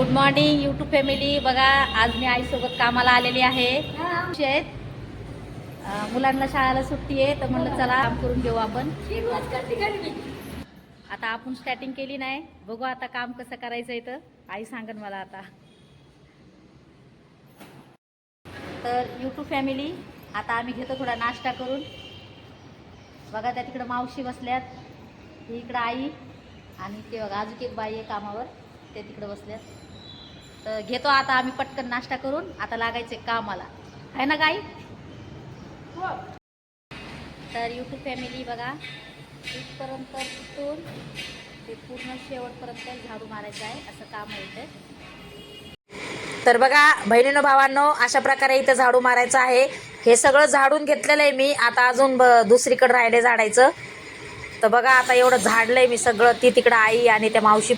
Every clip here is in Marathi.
गुड मॉर्निंग यूट्यूब फॅमिली बघा आज मी आईसोबत कामाला आलेली आहे. आहेत. मुलांना शाळेला सुट्टी आहे तर म्हणलं चला काम करून घेऊ आपण. आता आपण स्टार्टिंग केली नाही. बघू आता काम कसं करायचं आहे तर आई सांगन मला आता. तर यूट्यूब फॅमिली आता आम्ही घेतो थोडा नाश्ता करून. बघा त्या तिकडं मावशी बसल्यात. इकडं आई आणि ते बघा अजून एक बाई आहे कामावर. ते तिकडं बसल्यात. तर घेतो आता आम्ही पटकन नाश्ता करून. आता लागायचे कामाला. आहे ना गाई? तर यूट्यूब फॅमिली बघा इथपर्यंत तिथून ते पूर्ण शेवटपर्यंत झाडू मारायचं आहे. असं काम आहे इथे. तर बघा बहिणीनं भावांनो अशा प्रकारे इथं झाडू मारायचं आहे. हे सगळं झाडून घेतलेलं आहे मी. आता अजून ब- दुसरीकडे राहिले झाडायचं. तर बघा आता एवढं झाडलंय मी सगळं. ती तिकडं आई आणि त्या मावशी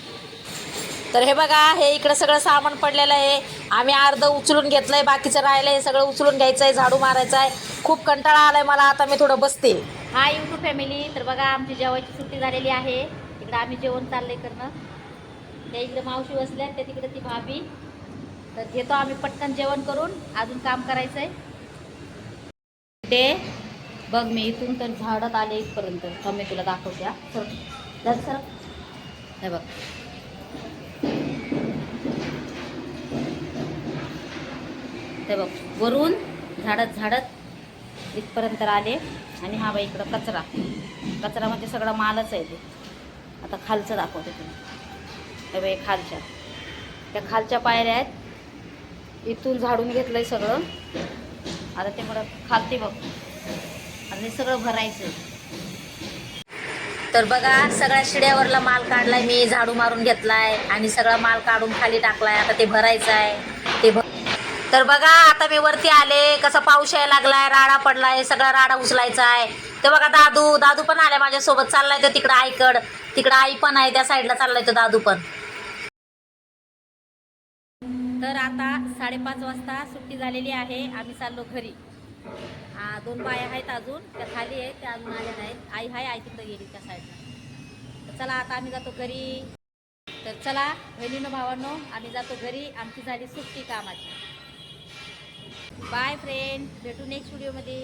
तर हे बघा हे इकडं सगळं सामान पडलेलं आहे. आम्ही अर्धं उचलून घेतलं आहे बाकीचं राहिलं आहे सगळं उचलून घ्यायचं आहे झाडू मारायचं आहे खूप कंटाळा आला आहे मला आता मी थोडं बसते. हा यूट्यूब फॅमिली तर बघा आमची जेवायची सुट्टी झालेली आहे. इकडं आम्ही जेवण चाललंय करणं. त्या इकडे मावशी बसल्या त्या तिकडे ती भाभी. तर घेतो आम्ही पटकन जेवण करून अजून काम करायचं आहे ते बघ मी इथून तर झाडत आले इथपर्यंत. मी तुला दाखवते हा. Sir sir. हे बघ. ते बघ वरून झाडत झाडत इथपर्यंत आले आणि हा बाई इकडं कचरा. कचरा म्हणजे सगळा मालच आहे ते. आता खालचं दाखवते तुला. हे बाई खालच्या. त्या खालच्या पायऱ्या आहेत. इथून झाडून घेतलंय सगळं. आता ते मला खालते बघ. आणि सगळं भरायचं तर बघा सगळ्या शिड्यावरला माल काढलाय. मी झाडू मारून घेतलाय आणि सगळा माल काढून खाली टाकलाय. आता ते भरायचं आहे ते भर तर बघा आता मी वरती आले. कसा पाऊस यायला लागलाय राडा पडलाय सगळा राडा उचलायचा आहे ते बघा दादू दादू पण आलाय माझ्यासोबत. चाललाय तो तिकडं आईकड. तिकडं आई पण आहे त्या साईडला चाललाय तो दादू पण. तर आता साडेपाच वाजता सुट्टी झालेली आहे. आम्ही चाललो घरी. दोन बाया आहेत अजून. त्या खाली आहेत त्या अजून आल्या नाहीत. आई हाय आई तिकडे गेली त्या साईडला. तर चला आता आम्ही जातो घरी. तर चला बहिणीनं भावांनो आम्ही जातो घरी. आमची झाली सुट्टी कामाची. बाय फ्रेंड भेटू नेक्स्ट व्हिडिओमध्ये